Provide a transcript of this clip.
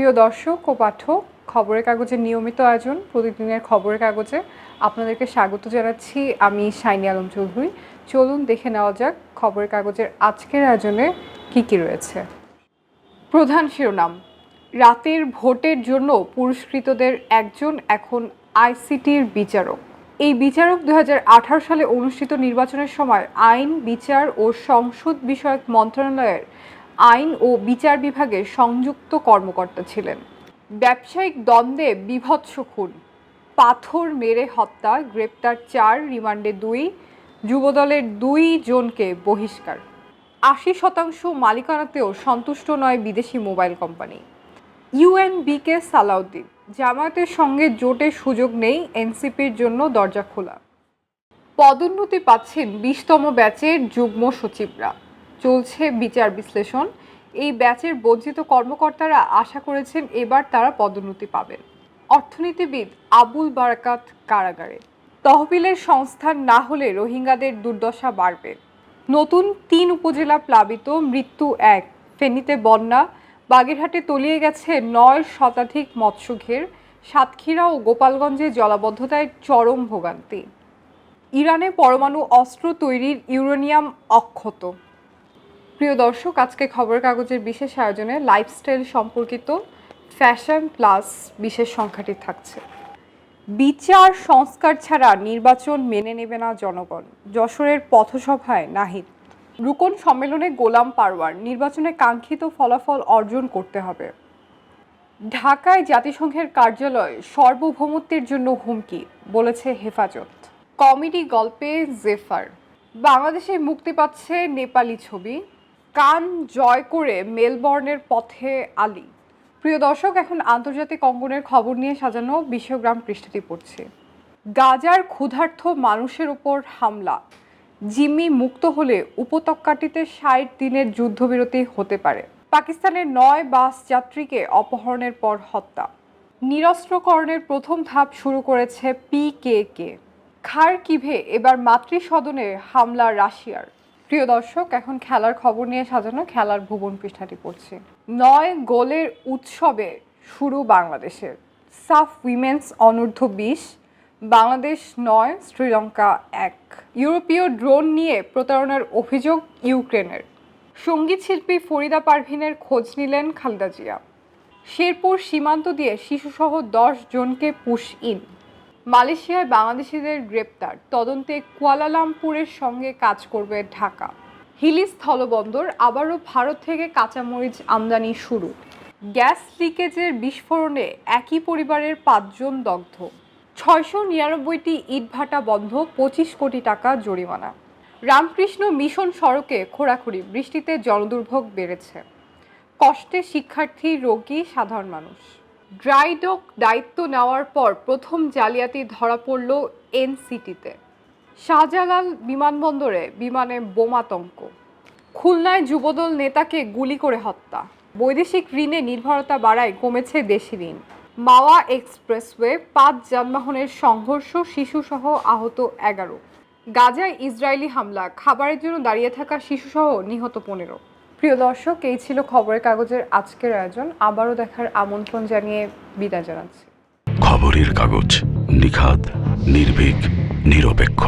প্রিয় দর্শক ও পাঠক, খবরের কাগজের নিয়মিত আয়োজন, প্রতিদিনের খবরের কাগজে আপনাদেরকে স্বাগত জানাচ্ছি আমি শাইনি আলম চৌধুরী। চলুন দেখে নেওয়া যাক খবরের কাগজের আজকের আয়োজনে কি কি রয়েছে। প্রধান শিরোনাম, রাতের ভোটের জন্য পুরস্কৃতদের একজন এখন আইসিটির বিচারক। এই বিচারক দুই হাজার আঠারো সালে অনুষ্ঠিত নির্বাচনের সময় আইন, বিচার ও সংসদ বিষয়ক মন্ত্রণালয়ের আইন ও বিচার বিভাগের সংযুক্ত কর্মকর্তা ছিলেন। ব্যবসায়িক দ্বন্দ্বে বিভৎস খুন। পাথর মেরে হত্যা, গ্রেপ্তার চার, রিমান্ডে দুই, যুবদলের দুই জনকে বহিষ্কার। আশি শতাংশ মালিকানাতেও সন্তুষ্ট নয় বিদেশি মোবাইল কোম্পানি। ইউএনবিকে সালাউদ্দিন, জামায়াতের সঙ্গে জোটের সুযোগ নেই এনসিপির জন্য দরজা খোলা। পদোন্নতি পাচ্ছেন বিশতম ব্যাচের যুগ্ম সচিবরা। চলছে বিচার বিশ্লেষণ। এই ব্যাচের বর্জিত কর্মকর্তারা আশা করেছেন এবার তারা পদোন্নতি পাবেন। অর্থনীতিবিদ আবুল বারাকাত কারাগারে। তহবিলের সংস্থান না হলে রোহিঙ্গাদের দুর্দশা বাড়বে। নতুন তিন উপজেলা প্লাবিত মৃত্যু এক, ফেনীতে বন্যা। বাগেরহাটে তলিয়ে গেছে নয় শতাধিক মৎস্যঘের। সাতক্ষীরা ও গোপালগঞ্জে জলাবদ্ধতায় চরম ভোগান্তি। ইরানে পরমাণু অস্ত্র তৈরির ইউরেনিয়াম অক্ষত। প্রিয় দর্শক, আজকে খবরের কাগজের বিশেষ আয়োজনে লাইফস্টাইল সম্পর্কিত ফ্যাশন প্লাস বিশেষ সংখ্যাটি থাকছে। বিচার সংস্কার ছাড়া নির্বাচন মেনে নেবে না জনগণ। যশোরের পথসভায় নাহিদ, রুকন সম্মেলনে গোলাম পারওয়ার, নির্বাচনে কাঙ্ক্ষিত ফলাফল অর্জন করতে হবে। ঢাকায় জাতিসংঘের কার্যালয়, সার্বভৌমত্বের জন্য হুমকি, বলেছে হেফাজত। কমেডি গল্পে জেফার, বাংলাদেশে মুক্তি পাচ্ছে নেপালি ছবি কান জয় করে মেলবর্নের পথে আলী। প্রিয় দর্শক, এখন আন্তর্জাতিক অঙ্গনের খবর নিয়ে সাজানো বিশ্বগ্রাম পৃষ্ঠাটি পড়ছে। গাজার ক্ষুধার্থ মানুষের উপর হামলা। জিম্মি মুক্ত হলে উপত্যকাটিতে ষাট দিনের যুদ্ধবিরতি হতে পারে। পাকিস্তানের নয় বাস যাত্রীকে অপহরণের পর হত্যা। নিরস্ত্রকরণের প্রথম ধাপ শুরু করেছে পিকেকে খার কিভে এবার মাতৃসদনে হামলা রাশিয়ার। প্রিয় দর্শক, এখন খেলার খবর নিয়ে সাজানো খেলার ভুবন পৃষ্ঠাটি পড়ছে। নয় গোলের উৎসবে শুরু বাংলাদেশের। সাফ উইমেন্স অনূর্ধ্ব বিশ, বাংলাদেশ নয়, শ্রীলঙ্কা এক। ইউরোপীয় ড্রোন নিয়ে প্রতারণার অভিযোগ ইউক্রেনের। সংগীত শিল্পী ফরিদা পারভিনের খোঁজ নিলেন খালেদা জিয়া। শেরপুর সীমান্ত দিয়ে শিশুসহ দশ জনকে পুশ ইন। মালয়েশিয়ায় বাংলাদেশিদের গ্রেপ্তার। তদন্তে কুয়ালালামপুরের সঙ্গে কাজ করবে ঢাকা। হিলি স্থলবন্দর আবারও ভারত থেকে কাঁচামরিচ আমদানি শুরু। গ্যাস লিকেজের বিস্ফোরণে একই পরিবারের পাঁচজন দগ্ধ। ছয়শো নিরানব্বইটি ইটভাটা বন্ধ, পঁচিশ কোটি টাকা জরিমানা। রামকৃষ্ণ মিশন সড়কে খোঁড়াখুড়ি, বৃষ্টিতে জনদুর্ভোগ বেড়েছে। কষ্টে শিক্ষার্থী, রোগী, সাধারণ মানুষ। ড্রাইডক দায়িত্ব নেওয়ার পর প্রথম জালিয়াতি ধরা পড়ল এনসিটিতে। শাহজালাল বিমানবন্দরে বিমানে বোমাতঙ্ক। খুলনায় যুবদল নেতাকে গুলি করে হত্যা। বৈদেশিক ঋণে নির্ভরতা বাড়ায় কমেছে দেশি ঋণ। মাওয়া এক্সপ্রেসওয়ে পাঁচ যানবাহনের সংঘর্ষ, শিশুসহ আহত এগারো। গাজায় ইসরায়েলি হামলা, খাবারের জন্য দাঁড়িয়ে থাকা শিশুসহ নিহত পনেরো। প্রিয় দর্শক, এই ছিল খবরের কাগজের আজকের আয়োজন। আবারও দেখার আমন্ত্রণ জানিয়ে বিদায় জানাচ্ছি। খবরের কাগজ নিখাদ, নির্ভীক, নিরপেক্ষ।